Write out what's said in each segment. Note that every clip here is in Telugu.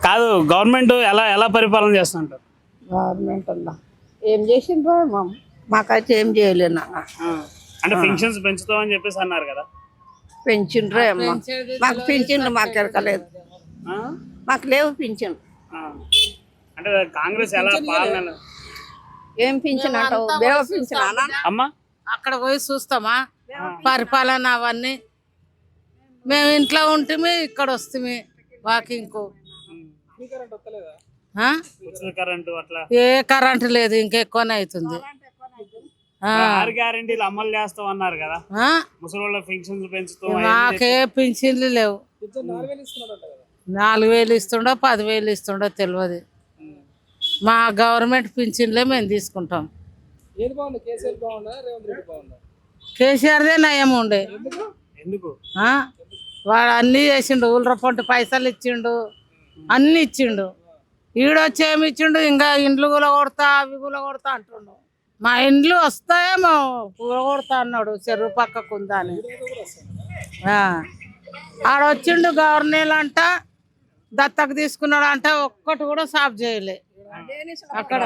కాదు గవర్నమెంట్ ఎలా ఎలా పరిపాలన చేస్తుంటారు? గవర్నమెంట్ వల్ల ఏం చేసిండ్రో ఏమో. మాకైతే ఏం చేయలేదు నాన్న. అంటే పెన్షన్స్ పెంచుతామని చెప్పేసి అన్నారు కదా? పెంచిండ్రో ఏమో. మాకు పింఛన్లు మాకు ఎరకలేదు ఆ? మాకు లేవు పింఛన్ ఆ. అంటే కాంగ్రెస్ ఎలా పాలన ఏం పింఛన్ అంటావు? బేవ పింఛన్ అన్నా అమ్మా. అక్కడ పోయి చూస్తామా? పరిపాలన అవన్నీ. మేము ఇంట్లో ఉంటే ఇక్కడ వస్తుంది వాకింగ్కు ఆ? ఉచిత కరెంటు అట్లా ఏ కరెంటు లేదు ఇంకెక్కువనే అవుతుంది ఆ. ఆరు గ్యారెంటీలు అమలు చేస్తాం అన్నారు కదా. ఆ? ముసలి వాళ్ళ పెన్షన్స్ పెంచుతాం మాకే పింఛన్లు లేవు. నాలుగు వేలు ఇస్తుండో పదివేలు ఇస్తుండో తెలియదు మా గవర్నమెంట్ పింఛన్లే మేము తీసుకుంటాం. కేసీఆర్దే నయం ఉండే. ఎందుకు? ఆ? వాడు అన్నీ చేసిండు ఊళ్ళ పొంటి పైసలు ఇచ్చిండు. అన్ని ఇచ్చిండు. ఈడొచ్చి ఏమి ఇచ్చిండు? ఇంకా ఇండ్లు కూడా కొడతా అవి కూడా కొడతా అంటుండు. మా ఇండ్లు వస్తాయేమో కొడతా అన్నాడు చెరువు పక్కకు ఉందా అని. ఆ. ఆడొచ్చిండు గవర్నర్ అంట దత్తకు తీసుకున్నాడు అంట ఒక్కటి కూడా సాఫ్ చేయలే. అక్కడ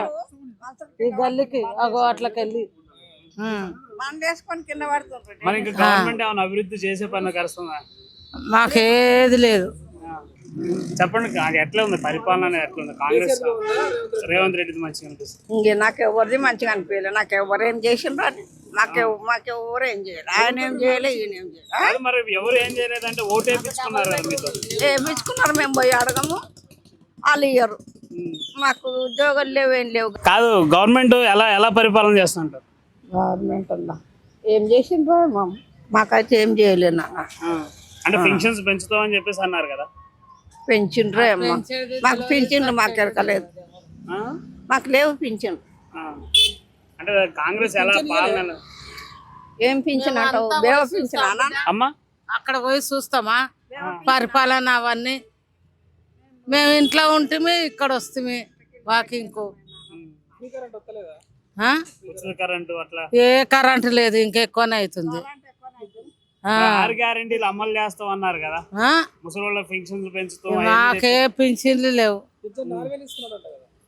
ఈ గల్లీకి అగో అట్లకెళ్ళి. అభివృద్ధి చేసే పని మాకేది లేదు. చెప్పండి ఎట్లా ఉంది? పరిపాలన అనేది ఎట్లా ఉంది? కాంగ్రెస్ రేవంత్ రెడ్డిది మంచిగా అనిపిస్తుంది. ఇంక నాకు ఎవరిది మంచిగా అనిపించలేదు నాకు ఎవరు ఏం చేసిండ్రు అని? మాకు మాకెవరు ఏం చేయలేదు ఆయన ఏం చేయలే ఈయన ఏం చేయలేదు మరి ఎవరు ఏం చేయలేదంటే ఓటు వేయించుకున్నారు ఏమిచ్చుకున్నారు మేము పోయి అడగము. వాళ్ళు ఇయ్యరు. మాకు ఉద్యోగాలు లేవు ఏం లేవు. కాదు గవర్నమెంట్ ఎలా ఎలా పరిపాలన చేస్తుంటారు? గవర్నమెంట్ వల్ల ఏం చేసిండ్రో మాకైతే ఏం చేయలేదు. అంటే పెన్షన్స్ పెంచుతామని చెప్పేసి అన్నారు కదా. పెంచిండ్రో ఏమో మాకు పింఛన్లు మాకు ఎరకలేదు? మాకు లేవు పింఛన్ ఆ. అంటే కాంగ్రెస్ ఎలా పాలన ఏం పింఛన్ అంటావు? బేవ పింఛన్ అన్నా? అమ్మా. అక్కడ పోయి చూస్తామా? పరిపాలన అవన్నీ. మేము ఇంట్లో ఉంటే ఇక్కడ వస్తుంది వాకింగ్కు. ఏ కరెంటు లేదు ఇంకెక్కువనే అవుతుంది. ఆరు గ్యారెంటీలు అమలు చేస్తాం అన్నారు కదా. ఆ? ముసలి వాళ్ళ పెన్షన్స్ పెంచుతాం మాకే పింఛన్లు లేవు.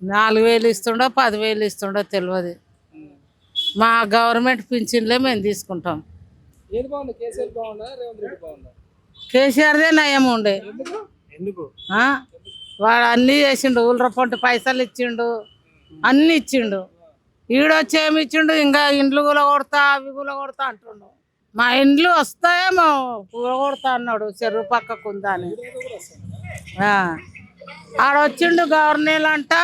నాలుగు వేలు ఇస్తుండో పదివేలు ఇస్తుండో తెలియదు మా గవర్నమెంట్ పింఛన్లే మేము తీసుకుంటాం. కేసీఆర్దే నయం ఉండే. ఎందుకు? ఆ? వాడు అన్నీ చేసిండు ఊళ్ళ పొంటి పైసలు ఇచ్చిండు అన్ని ఇచ్చిండు. ఈడొచ్చి ఏమి ఇచ్చిండు? ఇంకా ఇండ్లు కూడా కొడతా అవి కూడా కొడతా అంటుండు. మా ఇండ్లు వస్తాయేమో కొడతా అన్నాడు చెరువు పక్కకు ఉందా అని ఆ. ఆడొచ్చిండు గవర్నర్ అంట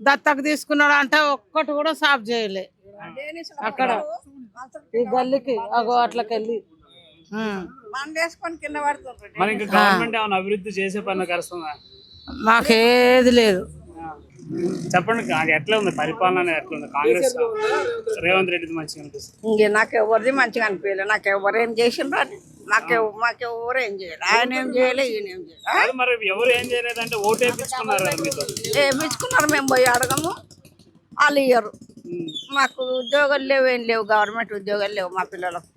దత్తకు తీసుకున్నాడు అంట ఒక్కటి కూడా సాఫ్ చేయలే. అక్కడ ఈ గల్లీకి అగో మరి ఇంకా గవర్నమెంట్ ఏమైనా అభివృద్ధి చేసే పని మాకేది లేదు. చెప్పండి అది ఎట్లా ఉంది? పరిపాలన అనేది ఎట్లా ఉంది? కాంగ్రెస్ రేవంత్ రెడ్డిది మంచిగా అనిపిస్తుంది. ఇంక నాకు ఎవరిది మంచిగా అనిపించలేదు. నాకు ఎవరు ఏం చేసిండ్రు అని. మాకు మాకెవరు ఏం చేయలేదు. ఆయన ఏం చేయలే ఈయన ఏం చేయలేదు మరి ఎవరు ఏం చేయలేదంటే ఓటు వేయించుకున్నారు మేము పోయి అడగము. వాళ్ళు ఇయ్యరు. మాకు ఉద్యోగాలు లేవు ఏం లేవు. గవర్నమెంట్ ఉద్యోగాలు లేవు మా పిల్లలకు.